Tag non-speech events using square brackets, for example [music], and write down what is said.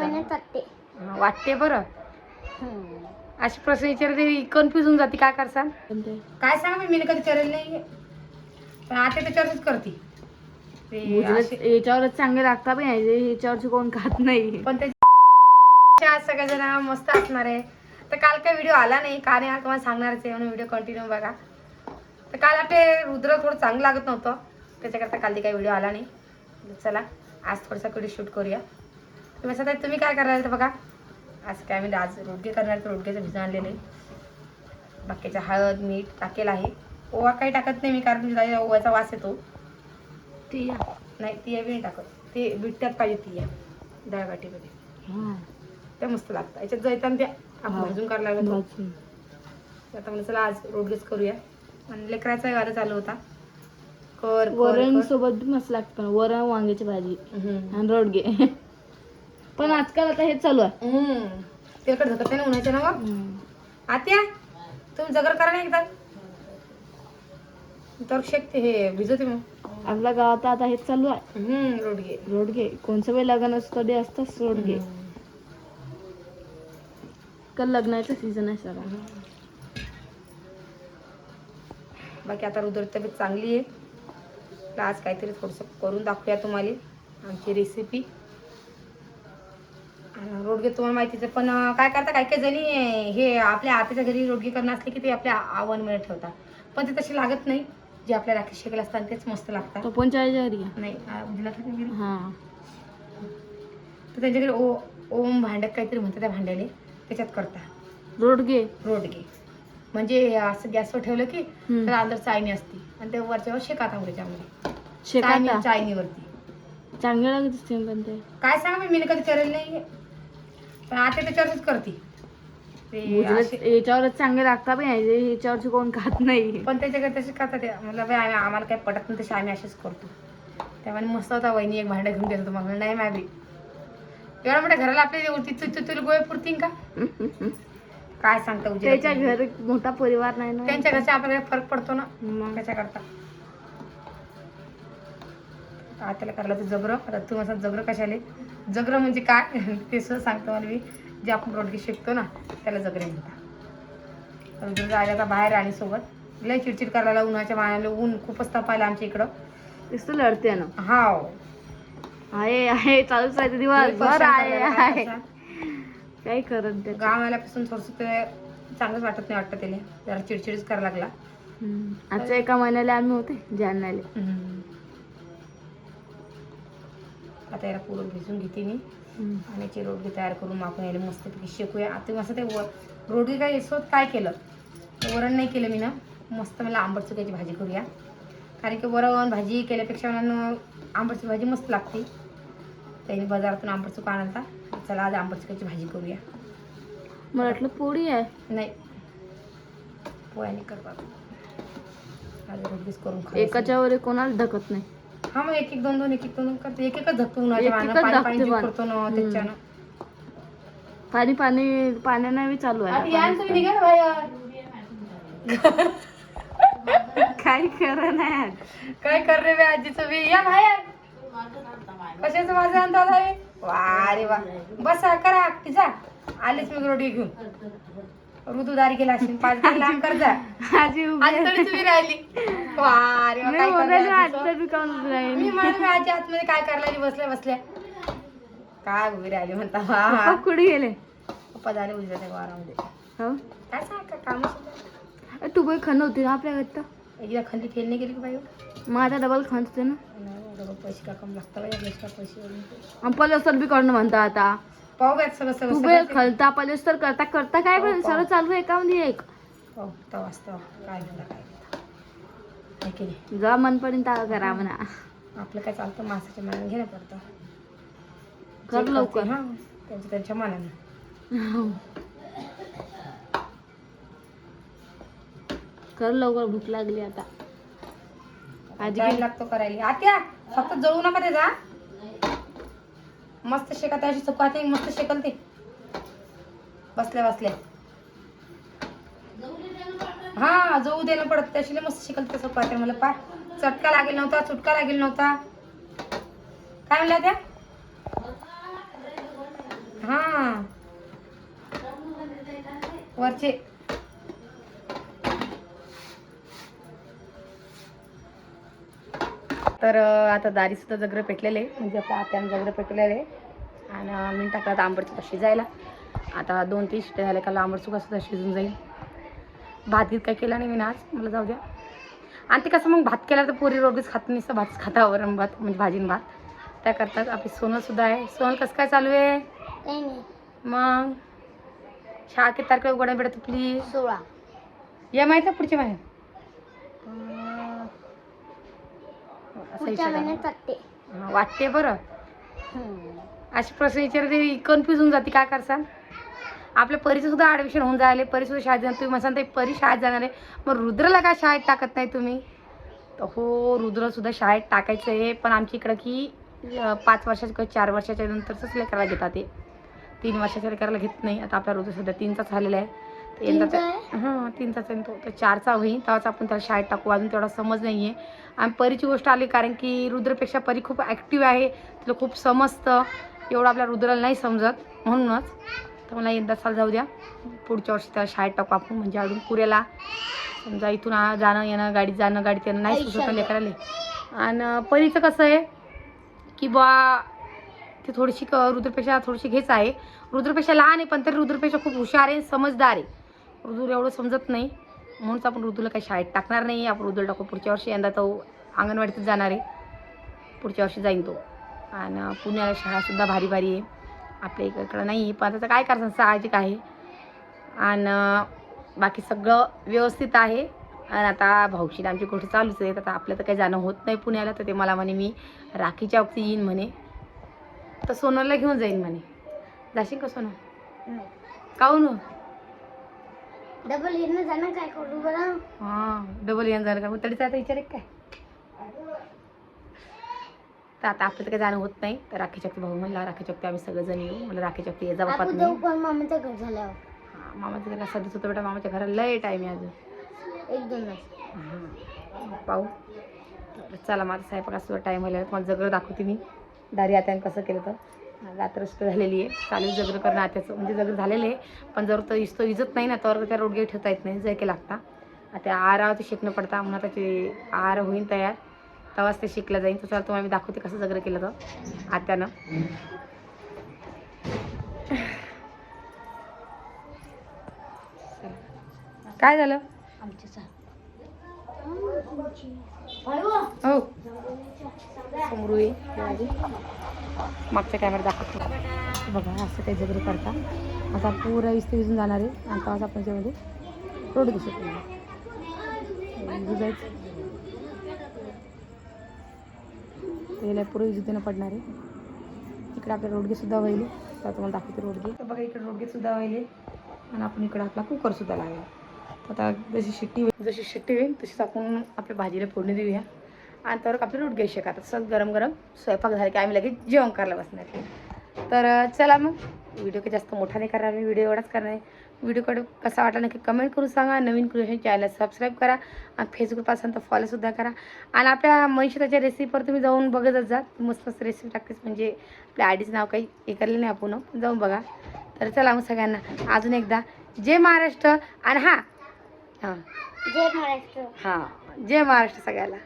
महिन्यात वाटते. हा, वाटते बरं. हम्म. अशी प्रश्न विचारते कन्फ्युज होऊन जाते काय करसान? काय सांगा मी मी कधी विचारेल नाही पण आता त्याच्यावरच करते. ते याच्यावरच चांगले लागतात पण याच्यावरचे कोण खात नाही. पण त्याचे आज सगळेजण मस्त असणार आहे. तर काल काय व्हिडिओ आला नाही का नाही तुम्हाला सांगणारच आहे म्हणून व्हिडिओ कंटिन्यू बघा. तर काल आपले रुद्र थोडं चांगलं लागत नव्हतं. त्याच्याकरता काल ते काही व्हिडिओ आला नाही. चला आज थोडासा व्हिडिओ शूट करूया. तुम्ही असं तुम्ही काय करणार तर बघा आज काय म्हणजे आज रोडगे करणार तर रोडगेचं भिजून आणलेलं आहे बाकीचं हळद मीठ टाकेल आहे ओवा काही टाकत नाही मी कारण ओव्याचा वास येतो ती या. नाही ती बी नाही टाकत ते बिट्ट्यात पाहिजे ती आहे डाळबाटीमध्ये. त्या मस्त लागतात याच्यात त्या आपण हा. भाजून करायला लागलो. आता म्हणजे चला आज रोडगेच करूया आणि लेकराचा गाणं चालू होता कर वरण. सोबत मस्त लागत पण वरण वांग्याची भाजी. आणि रोडगे पण आजकाल आता हेच चालू आहे. हम्म. तेलकट झकत नाही ना उन्हाच्या ना मग आत्या तुम्ही जगर करा ना एकदा. तर शेकते हे भिजवते मग. आपल्या गावात आता हेच चालू आहे. हम्म रोडगे. रोडगे. कोणचं वेळ लग्न असतं ते असतंच रोडगे. का लग्नाचं सीझन आहे सगळा. बाकी आता रुद्र तब्येत चांगली आहे. तर आज काहीतरी थोडंसं करून दाखवूया तुम्हाला आमची रेसिपी रोडगे तुम्हाला माहितीच पण काय करता काही काही जणी हे आपल्या आत्याच्या घरी रोडगे करणं असले की ते आपल्या आवनमध्ये ठेवतात. पण ते तसे लागत नाही जे आपल्या राखी शेकल असतात तेच मस्त लागतात. तो घरी. नाही त्यांच्याकडे? हा. तर त्यांच्याकडे ओ ओम भांड्यात काहीतरी म्हणतात त्या भांड्याले त्याच्यात करता. रोडगे. रोडगे. म्हणजे असं गॅसवर ठेवलं की. तर अंदर चायनी असते. आणि ते वरच्यावर शेकात त्याच्यामध्ये शेकाता? चायनी- चायनीवरती. चांगले लागत असते पण ते. काय सांगा मी मी कधी करेल नाही. पण आता त्याच्यावरच करते. ते असे- याच्यावरच चांगले लागतात पण याचे- याच्यावरचे कोण खात नाही. पण त्याच्याकडे तसे करतात ते म्हणलं बाई आम्ही आम्हाला काही पटत नाही तसे आम्ही असेच करतो. त्यामुळे मस्त होता वहिनी एक भांडं घेऊन गेलो तुम्हाला नाही मॅबी एवढ्या मोठ्या घराला आपल्या तू तू- तुला गोळे पुरतील का? काय सांगता उद्या त्याच्या घर मोठा परिवार नाही ना? त्यांच्या घरचा आपल्याला फरक पडतो ना मग. त्याच्याकरता. आत्याला करायला तर जबरं आता तू असं जबरं कशाले? जगरं म्हणजे काय? ते सुद्धा सांगतो मला मी जे आपण रोडगे शिकतो ना त्याला जगरे म्हणतात. रुद्र जायला आता बाहेर आणि सोबत. लय चिडचिड करायला उन्हाच्या मायाला ऊन खूपच तपायला आमच्या इकडं. नुसतं लढते ना. हाव. आहे आहे चालूच आहे दिवस. आहे आहे. काही करत ते गाव आल्यापासून थोडंसं ते चांगलंच वाटत नाही वाटतं त्याला. जरा चिडचिडच करायला लागला. आजच्या एका महिन्याला आम्ही होते जालन्याले आता याला पुरण भिजून घेते मी. आणि याचे रोडगे तयार करून आपण याला मस्तपैकी शेकूया. आता मस्त ते वर रोडगे काय यसोत काय केलं? वरण नाही केलं मी ना. मस्त मला आंबट चुक्याची भाजी करूया. कारण की वरण भाजी केल्यापेक्षा मला आंबटची भाजी मस्त लागते. त्यांनी बाजारातून आंबट चुका आणता. चला आज आंबट चुक्याची भाजी करूया. मला वाटलं पोळी आहे. नाही. पोळ्याने करतात. आज रोडगेच करून खायचं. एकाच्या वर एक कोणाला धकत नाही. हा मग एक एक दोन दोन एक एक दोन दोन करते एक एकच धकतो उन्हाच्या एकच पाणी पाणी धकते. करतो ना. त्याच्यानं. पाणी पाणी पाण्याने बी चालू आता या ना तुम्ही आहे निघा ना बाहेर. काही खरं नाही काय कर रे बे आजी तुम्ही या बाहेर. कशाचं माझं आला रे वा रे वा. बसा करा एकटी जा. आलीच मी रोटी घेऊन. ऋतुदारी केला असेल पाच [laughs] आजी उभी आज आहे. तरी तुम्ही राहिली. वा रे वा मी काय आजीचं राहिली? आजी आतमध्ये काय करायला बसल्या बसल्या. काय उभी राहिली म्हणता वा. कुठे गेले? पप्पा झाले उभी जाते वारामध्ये. हो? काय सांग तू बाई खण होती ना आपल्या घरात एकदा फेल नाही गेली का बाई? मग आता डबल खण होते ना पैसे का कम लागतं बाई आपल्या पैसे आणि पलस्तर बी करणं म्हणता आता. पाहू काय सगळं सगळं तू सगळं खलता पलस्तर करता करता काय पण हो, सर्व चालू आहे का म्हणजे एक? हो तवा असतं काय. है करा म्हणा. आपलं काय चालतं? माणसाच्या मनाने घेणं पडतं. कर लवकर. हा त्यांच्या त्यांच्या मनाने. कर लवकर भूक लागली आता. आजी काय लागतो करायला. आत्या फक्त जळू नका ते जा. मस्त शेकत अशी चुकाते मस्त शेकल ते बसल्या बसल्या. हा जाऊ देणं पडत. त्याशी मस्त शिकल ते पाहते मला पाय चटका लागेल नव्हता चुटका लागेल नव्हता. काय म्हणल्या त्या हा. वरचे. तर आता दारी सुद्धा जगरं पेटलेले म्हणजे आपल्या आत्यानं जगरं पेटलेले आणि अं, मी टाकला आता आंबट सुद्धा शिजायला. आता दोन तीन शिट्टे झाले का आंबट सुद्धा सुद्धा शिजून जाईल. भात गीत काय केला नाही मी ना आज? मला जाऊ द्या. आणि ते कसं मग भात केला तर पोरी रोगीच खात नाही भात खाता वरण भात म्हणजे भाजीन भात. त्या करतात. आपली सोनल सुद्धा आहे. सोनल कसं काय चालू आहे? मग? शाळा किती तारखेला उघडा बेटा तू प्लीज सोळा. या माहिती आहे पुढच्या महिन्यात. असा विचार आहे. वाटते. बरं. असे प्रश्न विचारते कन्फ्यूज होऊन जाते काय करसान? आपल्या परीचं सुद्धा ॲडमिशन होऊन जायले परी सुद्धा शाळेत जाणार तुम्ही म्हणसान ते परी शाळेत जाणार आहे. मग रुद्रला काय शाळेत टाकत नाही तुम्ही? तर हो रुद्र सुद्धा शाळेत टाकायचं आहे पण आमच्या इकडं की पाच वर्षाच्या किंवा चार वर्षाच्या नंतरच लेकराला घेतात ते. तीन वर्षाच्या लेकराला घेत नाही. आता आपला रुद्र सध्या तीनचाच झालेला आहे. यंदा हां तीनचाच आहे? तो तर चारचा होईल तेव्हाच आपण त्याला शाळेत टाकू. अजून तेवढा समज नाही आहे आणि परीची गोष्ट आली कारण की रुद्रपेक्षा परी खूप ॲक्टिव्ह आहे. तिला खूप समजतं. एवढं आपल्या रुद्राला नाही समजत. म्हणूनच तर मला यंदा साल जाऊ द्या. पुढच्या वर्षी त्याला शाळेत टाकू आपण. म्हणजे अजून पुऱ्याला. समजा इथून जाणं येणं गाडीत जाणं गाडीत येणं नाही सुचत लेकराले. आणि परीचं कसं आहे की बा ती थोडीशी क रुद्रपेक्षा थोडीशी घेच आहे. रुद्रपेक्षा लहान आहे पण तरी रुद्रपेक्षा खूप हुशार आहे समजदार आहे. रुद्र एवढं समजत नाही. म्हणूनच आपण रुद्रला काही शाळेत टाकणार नाही. आपण रुद्र टाकू. पुढच्या वर्षी यंदा तो अंगणवाडीतच जाणार आहे. पुढच्या वर्षी जाईन तो. आणि पुण्याला शाळासुद्धा भारी भारी आहे. आपल्या इकडं नाही आहे. पण आता काय करायचं? साहजिक आहे. आणि बाकी सगळं व्यवस्थित आहे. आणि आता भाऊशी आमची गोष्ट चालूच आहे. आता आपलं तर काही जाणं होत नाही पुण्याला. तर ते मला म्हणे मी राखीच्या वक्ती येईन म्हणे. तर सोनलला घेऊन जाईन म्हणे. जाशील का सोनल? काहून? डबल येणं जाणं काय करू बरं? हां डबल येऊन झालं का? मग आता विचार आहे काय? तर आता आपलं तर काही जाणं होत नाही. तर राखी चक्ती भाऊ म्हणला राखी चक्ती आम्ही सगळेजण येऊ. मला राखी चक्ती ये जा बापात आपण नाही जाऊ पण मामाचं घर झाल्यावर. हां मामाचं घरा सध्याच होतं बेटा मामाच्या घराला लय टाईम आहे अजून. एक दोन तास हां पाहू. तर चला माझा स्वयंपाकाचा टाईम आलेला आहे. तुम्हाला जगरं दाखवते मी. दारी आत्यानं कसं केलं तर. रात्र सुद्धा झालेली आहे. चालेल जगरं करणं आत्याचं. म्हणजे जगरं झालेलं आहे. पण जर तो इस्तो इजत नाही ना तर त्या रोडगे ठेवता येत नाही. जय के लागता आता आरावरती शिकणं पडता. म्हणून आता ते आर होईन तयार. तेव्हाच ते शिकलं जाईल तर चला तुम्हाला मी दाखवते कसं जगरं केलं तर आत्यानं. काय झालं? आमच्या हो. समरू ये मागच्या कॅमेरा दाखवतो. बघा असं काही जगरी करता. आता पुरा इस्ते विजून जाणार आहे. आणि तेव्हाच आपण त्याच्यामध्ये रोड दिसत नाही. बुजायचं त्याला पुरं इजू देणं पडणार आहे. इकडे आपल्या रोडगे सुद्धा व्हायले तर तुम्हाला दाखवते रोडगे तर बघा इकडे रोडगे सुद्धा व्हायले आणि आपण इकडे आपला कुकर सुद्धा लावला. आता जशी शिट्टी होईल जशी शिट्टी होईल तशीच आपण आपल्या भाजीला फोडणी देऊया. आणि तर आपले रोट घ्यायचे आता सग गरम गरम स्वयंपाक झाला की आम्ही लगेच जेवण करायला बसणार तर चला मग. व्हिडिओ काही जास्त मोठा नाही करणार मी व्हिडिओ एवढाच करणार आहे. व्हिडिओकडे कसा वाटला नक्की कमेंट करून सांगा. नवीन क्रिएशन चॅनल सबस्क्राईब करा. आणि फेसबुक असेल तर फॉलोसुद्धा करा. आणि आपल्या मनीषाच्या रेसिपीवर तुम्ही जाऊन बघतच जा. मस्त मस्त रेसिपी टाकतेच म्हणजे आपल्या आयडीचं नाव काही हे केलेलं नाही आपण. जाऊन बघा. तर चला मग सगळ्यांना. अजून एकदा. जय महाराष्ट्र. आणि हां हां. जय महाराष्ट्र. हां. जय महाराष्ट्र सगळ्याला.